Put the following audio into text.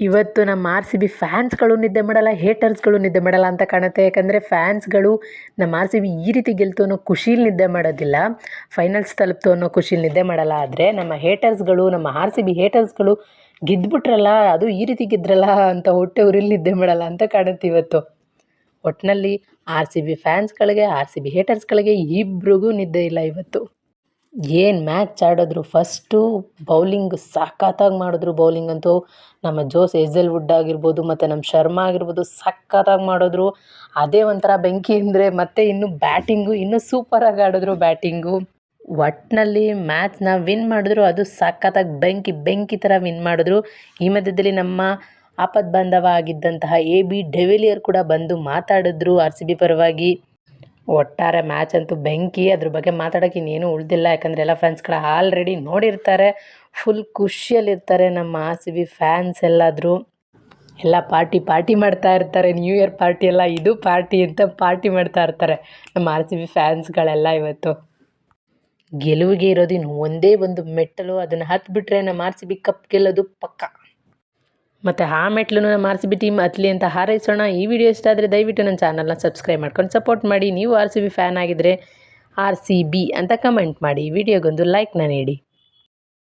ಇವತ್ತು ನಮ್ಮ R C B ಫ್ಯಾನ್ಸ್ಗಳು ನಿದ್ದೆ ಮಾಡಲ್ಲ, ಹೇಟರ್ಸ್ಗಳು ನಿದ್ದೆ ಮಾಡಲ್ಲ ಅಂತ ಕಾಣುತ್ತೆ. ಯಾಕಂದರೆ ಫ್ಯಾನ್ಸ್ಗಳು ನಮ್ಮ ಆರ್ ಸಿ ಬಿ ಈ ರೀತಿ ಗೆಲ್ತು ಅನ್ನೋ ಖುಷೀಲಿ ನಿದ್ದೆ ಮಾಡೋದಿಲ್ಲ. ಫೈನಲ್ಸ್ ತಲುಪ್ತು ಅನ್ನೋ ಖುಷೀಲಿ ನಿದ್ದೆ ಮಾಡಲ್ಲ. ಆದರೆ ನಮ್ಮ ಹೇಟರ್ಸ್ಗಳು, ನಮ್ಮ ಆರ್ ಸಿ ಬಿ ಹೇಟರ್ಸ್ಗಳು ಗೆದ್ದುಬಿಟ್ರಲ್ಲ ಅದು ಈ ರೀತಿ ಗೆದ್ರಲ್ಲ ಅಂತ ಹೊಟ್ಟೆ ಉರಿಲಿ ನಿದ್ದೆ ಮಾಡಲ್ಲ ಅಂತ ಕಾಣುತ್ತೆ ಇವತ್ತು. ಒಟ್ಟಿನಲ್ಲಿ ಆರ್ ಸಿ ಬಿ ಫ್ಯಾನ್ಸ್ಗಳಿಗೆ, ಆರ್ ಸಿ ಬಿ ಹೇಟರ್ಸ್ಗಳಿಗೆ ಇಬ್ರಿಗೂ ನಿದ್ದೆ ಇಲ್ಲ ಇವತ್ತು. ಏನು ಮ್ಯಾಚ್ ಆಡಿದ್ರು ಫಸ್ಟು ಬೌಲಿಂಗ್ ಸಖತ್ತಾಗಿ ಮಾಡಿದ್ರು ಬೌಲಿಂಗ್ ಅಂತೂ. ನಮ್ಮ ಜೋಸ್ ವುಡ್ ಆಗಿರ್ಬೋದು, ಮತ್ತು ನಮ್ಮ ಶರ್ಮಾ ಆಗಿರ್ಬೋದು ಸಖತ್ತಾಗಿ ಮಾಡಿದ್ರು. ಅದೇ ಒಂಥರ ಬೆಂಕಿ ಅಂದರೆ ಮತ್ತು ಇನ್ನು ಬ್ಯಾಟಿಂಗು ಇನ್ನೂ ಸೂಪರಾಗಿ ಆಡಿದ್ರು ಬ್ಯಾಟಿಂಗು ಒಟ್ಟಿನಲ್ಲಿ ಮ್ಯಾಚ್ನ ವಿನ್ ಮಾಡಿದ್ರು, ಅದು ಸಖತ್ತಾಗಿ ಬೆಂಕಿ ಬೆಂಕಿ ಥರ ವಿನ್ ಮಾಡಿದ್ರು. ಈ ಮಧ್ಯದಲ್ಲಿ ನಮ್ಮ ಆಪದ್ ಬಾಂಧವ ಆಗಿದ್ದಂತಹ ಎ ಬಿ ಡೆವಿಲಿಯರ್ ಕೂಡ ಬಂದು ಮಾತಾಡಿದ್ರು ಆರ್ ಸಿ ಬಿ ಪರವಾಗಿ. ಒಟ್ಟಾರೆ ಮ್ಯಾಚ್ ಅಂತೂ ಬೆಂಕಿ, ಅದ್ರ ಬಗ್ಗೆ ಮಾತಾಡೋಕೆ ಇನ್ನೇನು ಉಳಿದಿಲ್ಲ. ಯಾಕಂದರೆ ಎಲ್ಲ ಫ್ಯಾನ್ಸ್ಗಳು ಆಲ್ರೆಡಿ ನೋಡಿರ್ತಾರೆ. ಫುಲ್ ಖುಷಿಯಲ್ಲಿರ್ತಾರೆ ನಮ್ಮ ಆರ್ ಸಿ ಬಿ ಫ್ಯಾನ್ಸ್ ಎಲ್ಲಾದರೂ. ಎಲ್ಲ ಪಾರ್ಟಿ ಪಾರ್ಟಿ ಮಾಡ್ತಾ ಇರ್ತಾರೆ. ನ್ಯೂ ಇಯರ್ ಪಾರ್ಟಿ ಎಲ್ಲ ಇದು ಪಾರ್ಟಿ ಅಂತ ಪಾರ್ಟಿ ಮಾಡ್ತಾ ಇರ್ತಾರೆ ನಮ್ಮ ಆರ್ ಸಿ ಬಿ ಫ್ಯಾನ್ಸ್ಗಳೆಲ್ಲ ಇವತ್ತು. ಗೆಲುವಿಗೆ ಇರೋದಿನ್ನು ಒಂದೇ ಒಂದು ಮೆಟ್ಟಲು, ಅದನ್ನು ಹತ್ಬಿಟ್ರೆ ನಮ್ಮ ಆರ್ ಸಿ ಬಿ ಕಪ್ ಗೆಲ್ಲೋದು ಪಕ್ಕ. ಮತ್ತು ಆ ಮೆಟ್ಲು ನಮ್ಮ ಅತ್ಲಿ ಅಂತ ಹಾರೈಸೋಣ. ಈ ವಿಡಿಯೋ ಇಷ್ಟ ಆದರೆ ದಯವಿಟ್ಟು ನನ್ನ ಚಾನಲ್ನ ಸಬ್ಸ್ಕ್ರೈಬ್ ಮಾಡ್ಕೊಂಡು ಸಪೋರ್ಟ್ ಮಾಡಿ. ನೀವು ಆರ್ ಸಿ ಬಿ ಫ್ಯಾನ್ ಆಗಿದ್ದರೆ ಆರ್ ಸಿ ಬಿ ಅಂತ ಕಮೆಂಟ್ ಮಾಡಿ. ವಿಡಿಯೋಗೊಂದು ಲೈಕ್ನ ನೀಡಿ.